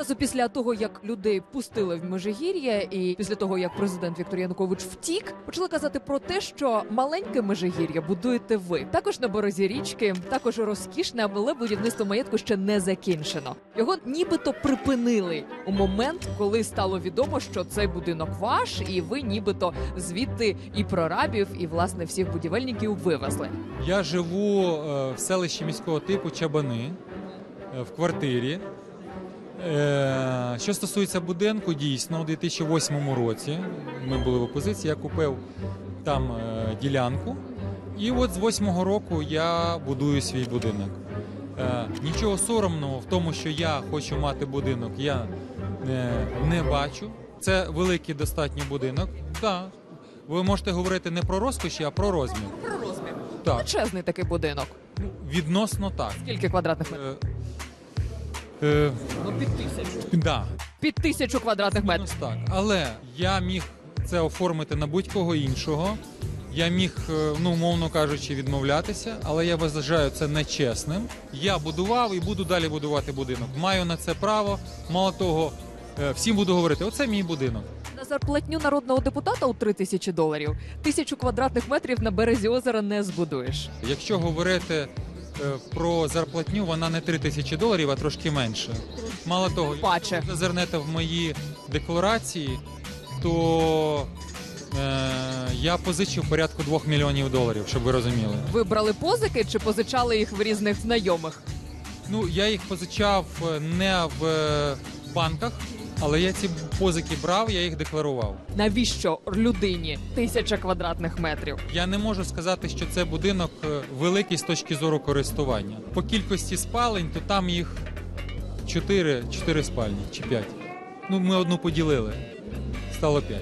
Одразу після того, як людей пустили в Межигір'я, і після того, як президент Віктор Янукович втік, почали казати про те, що маленьке Межигір'я будуєте ви. Також на березі річки, також розкішне, але будівництво маєтку ще не закінчено. Його нібито припинили у момент, коли стало відомо, що цей будинок ваш, і ви нібито звідти і прорабів, і власне всіх будівельників вивезли. Я живу е, в селищі міського типу Чабани е, в квартирі. Е, Що стосується будинку, дійсно, у 2008 році ми були в опозиції, я купив там е, ділянку. І от з 8 року я будую свій будинок. Е, Нічого соромного в тому, що я хочу мати будинок, я не, не бачу. Це великий достатньо будинок. Так. Ви можете говорити не про розкоші, а про розмір. Про розмір. Так, Величезний такий будинок. відносно так. Скільки квадратних метрів? Е, Ну, під тисячу. да, Під тисячу квадратних метрів. так. Але я міг це оформити на будь-кого іншого. Я міг, е, ну, умовно кажучи, відмовлятися, але я вважаю це нечесним. Я будував і буду далі будувати будинок. Маю на це право. Мало того, е, всім буду говорити: оце мій будинок. На зарплатню народного депутата у 3 тисячі доларів тисячу квадратних метрів на березі озера не збудуєш. Якщо говорити про зарплатню, вона не 3 тисячі доларів, а трошки менше. Мало того, якщо ви зазирнете в мої декларації, то е, я позичив порядку 2 мільйонів доларів, щоб ви розуміли. Ви брали позики чи позичали їх в різних знайомих? Ну, я їх позичав е, не в е, банках, але я ці позики брав, я їх декларував. Навіщо людині тисяча квадратних метрів? Я не можу сказати, що це будинок е, великий з точки зору користування. По кількості спалень, то там їх 4, 4 спальні чи 5. Ну, ми одну поділили. Стало 5.